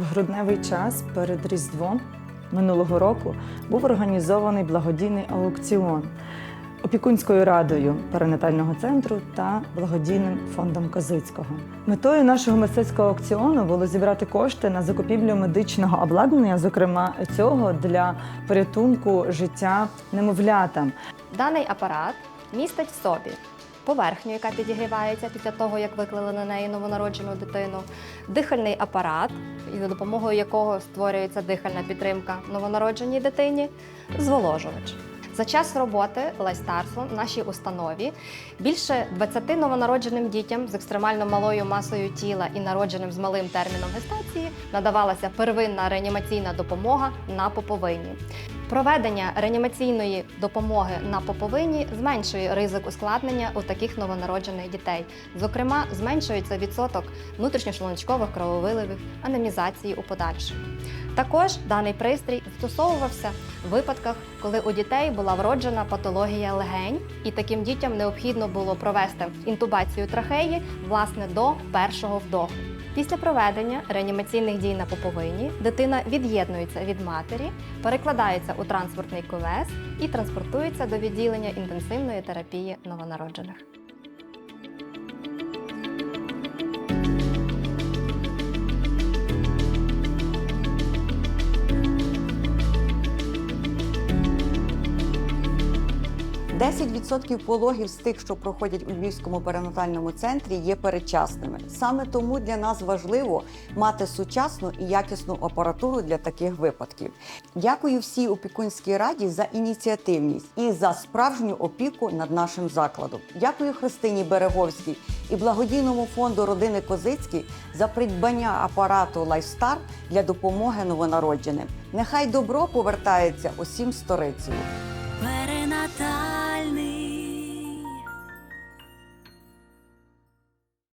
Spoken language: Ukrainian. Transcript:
В грудневий час перед Різдвом минулого року був організований благодійний аукціон опікунською радою перинатального центру та благодійним фондом Козицького. Метою нашого мистецького аукціону було зібрати кошти на закупівлю медичного обладнання, зокрема цього для порятунку життя немовлятам. Даний апарат містить в собі поверхню, яка підігрівається після того, як виклали на неї новонароджену дитину, дихальний апарат, за допомогою якого створюється дихальна підтримка новонародженій дитині, зволожувач. За час роботи лайстарством в нашій установі більше 20 новонародженим дітям з екстремально малою масою тіла і народженим з малим терміном гестації надавалася первинна реанімаційна допомога на поповині. Проведення реанімаційної допомоги на поповині зменшує ризик ускладнення у таких новонароджених дітей. Зокрема, зменшується відсоток внутрішньошлуночкових крововиливів, анемізації у подальшому. Також даний пристрій застосовувався в випадках, коли у дітей була вроджена патологія легень, і таким дітям необхідно було провести інтубацію трахеї власне до першого вдоху. Після проведення реанімаційних дій на поповині дитина від'єднується від матері, перекладається у транспортний кувес і транспортується до відділення інтенсивної терапії новонароджених. – 10% пологів з тих, що проходять у Львівському перинатальному центрі, є передчасними. Саме тому для нас важливо мати сучасну і якісну апаратуру для таких випадків. Дякую всій опікунській раді за ініціативність і за справжню опіку над нашим закладом. Дякую Христині Береговській і благодійному фонду родини Козицький за придбання апарату Лайфстар для допомоги новонародженим. Нехай добро повертається усім сторицею. Перинатальний al